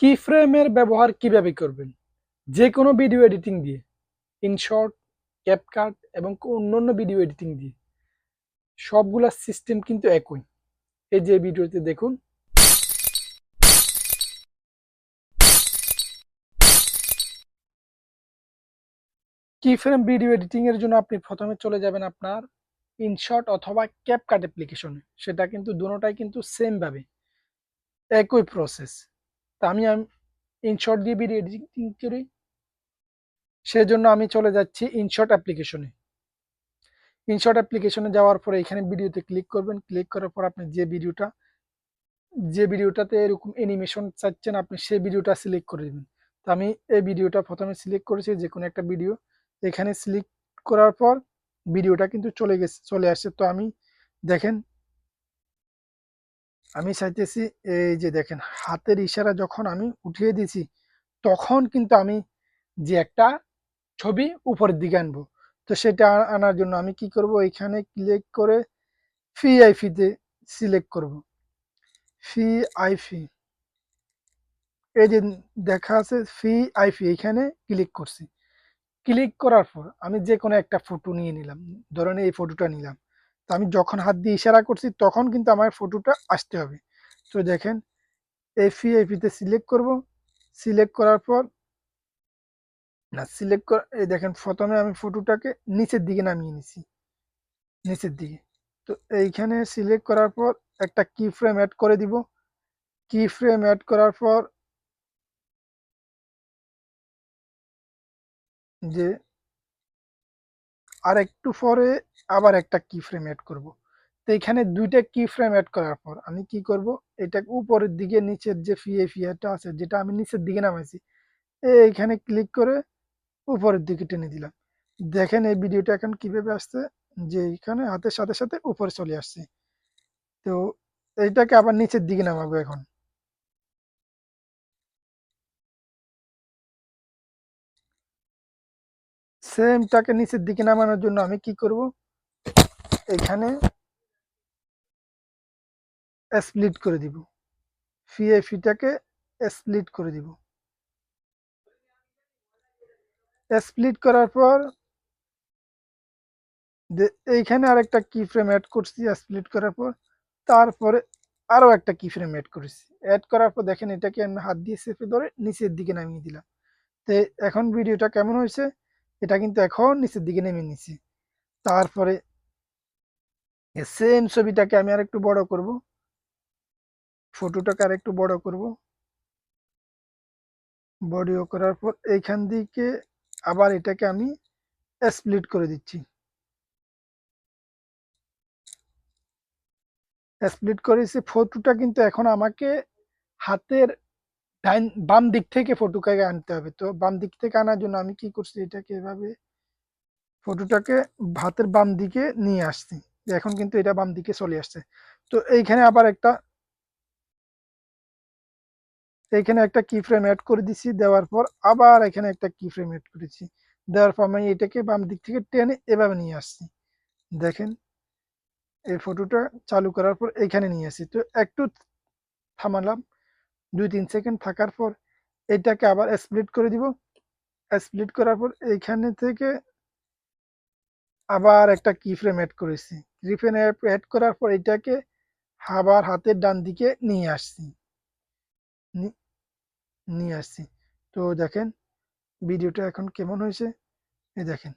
কি ফ্রেমের ব্যবহার কীভাবে করবেন? যে কোনো ভিডিও এডিটিং দিয়ে ইনশর্ট ক্যাপকাট এবং অন্যান্য ভিডিও এডিটিং দিয়ে। সবগুলা সিস্টেম কিন্তু একই। এই যে ভিডিওতে দেখুন। কি ফ্রেম ভিডিও এডিটিং এর জন্য আপনি প্রথমে চলে যাবেন আপনার ইনশর্ট অথবা ক্যাপকাট অ্যাপ্লিকেশনে সেটা কিন্তু দুটোটাই কিন্তু সেম ভাবে। একই প্রসেস তা আমি ইনশর্ট দিয়ে ভিডিও এডিটিং করি। সেজন্য আমি চলে যাচ্ছি ইনশর্ট অ্যাপ্লিকেশনে ইনশর্ট অ্যাপ্লিকেশনে যাওয়ার পরে এখানে ভিডিওতে ক্লিক করবেন। ক্লিক করার পর আপনি যে ভিডিওটা যে ভিডিওটাতে এরকম অ্যানিমেশন চাচ্ছেন, আপনি সেই ভিডিওটা সিলেক্ট করে দেবেন। তো আমি এই ভিডিওটা প্রথমে সিলেক্ট করেছি, যে কোনো একটা ভিডিও এখানে সিলেক্ট করার পর ভিডিওটা কিন্তু চলে গেছে, চলে আসছে। তো আমি দেখেন আমি চাইতেছি, এই যে দেখেন, হাতের ইশারা যখন আমি উঠিয়ে দিয়েছি, তখন কিন্তু আমি যে একটা ছবি উপরের দিকে আনব। তো সেটা আনার জন্য আমি কি করব? এখানে ক্লিক করে ফি আইফিতে সিলেক্ট করব। ফি আইফি এই যে দেখা আছে ফি আইফি এখানে ক্লিক করছি। ক্লিক করার পর আমি যে কোনো একটা ফটো নিয়ে নিলাম। ধরেন এই ফটোটা নিলাম। তো আমি যখন হাত দিয়ে ইশারা করছি, তখন কিন্তু আমার ফটোটা আসতে হবে। তো দেখেন এফি এফিতে সিলেক্ট করব। সিলেক্ট করার পর, না সিলেক্ট কর, এই দেখেন, প্রথমে আমি ফটোটাকে নিচের দিকে নামিয়ে নিছি। নিচের দিকে। তো এইখানে সিলেক্ট করার পর একটা কি ফ্রেম অ্যাড করে দিব। কি ফ্রেম অ্যাড করার পর যে আর একটু পরে আবার একটা কি ফ্রেম অ্যাড করব। তো এখানে দুইটা কি ফ্রেম অ্যাড করার পর আমি কি করব? এটা উপরের দিকে নিচের যে ফিয়ে ফিয়াটা আছে, যেটা আমি নিচের দিকে নামাইছি, এইখানে ক্লিক করে উপরের দিকে টেনে দিলাম। দেখেন এই ভিডিওটা এখন কীভাবে আসছে? যে এখানে হাতের সাথে সাথে উপরে চলে আসছে। তো এইটাকে আবার নিচের দিকে নামাবো এখন। সেমটাকে নিচের দিকে নামানোর জন্য আমি কি করব? এখানে স্প্লিট করে দিব। ফিয়ে ফিটাকে স্প্লিট করে দিব। স্প্লিট করার পর এইখানে আরেকটা কি ফ্রেম অ্যাড করছি স্প্লিট করার পর তারপরে আরও একটা কি ফ্রেম অ্যাড করেছি। অ্যাড করার পর দেখেন এটাকে আমি হাত দিয়ে চেপে ধরে নিচের দিকে নামিয়ে দিলাম। তো, এখন ভিডিওটা কেমন হয়েছে? এটা কিন্তু এখন নিচের দিকে নেমে নিছি। তারপরে সেম ছবিটাকে আমি আর একটু বড় করব। ফটোটাকে আর একটু বড় করব। বডিও করার পর এইখান দিকে আবার এটাকে আমি স্প্লিট করে দিচ্ছি। স্প্লিট করেছি ফটোটা কিন্তু এখন আমাকে হাতের ডাইন, বাম দিক থেকে ফটোটাকে আনতে হবে। তো বাম দিক থেকে আনার জন্য আমি কি করছি এটাকে এভাবে ফটোটাকে হাতের বাম দিকে নিয়ে আসছি। এখন কিন্তু এটা বাম দিকে চলে আসছে। তো এইখানে আবার একটা এইখানে একটা কি ফ্রেম অ্যাড করে দিছি, দেওয়ার পর আবার এখানে একটা কি ফ্রেম অ্যাড করেছি। দেওয়ার পর আমি এটাকে বাম দিক থেকে টেনে এভাবে নিয়ে আসছি। দেখেন, এই ফটোটা চালু করার পর এখানে নিয়ে আসি তো একটু থামালাম, দুই তিন সেকেন্ড থাকার পর এটাকে আবার স্প্লিট করে দিব। স্প্লিট করার পর এইখানে থেকে আবার একটা কি ফ্রেম অ্যাড করেছি। ফ্রেম অ্যাড করার পর এটাকে হাবার হাতের ডান দিকে নিয়ে আসছি। নিয়ে আসছি। তো দেখেন ভিডিওটা এখন কেমন হয়েছে? এই দেখেন।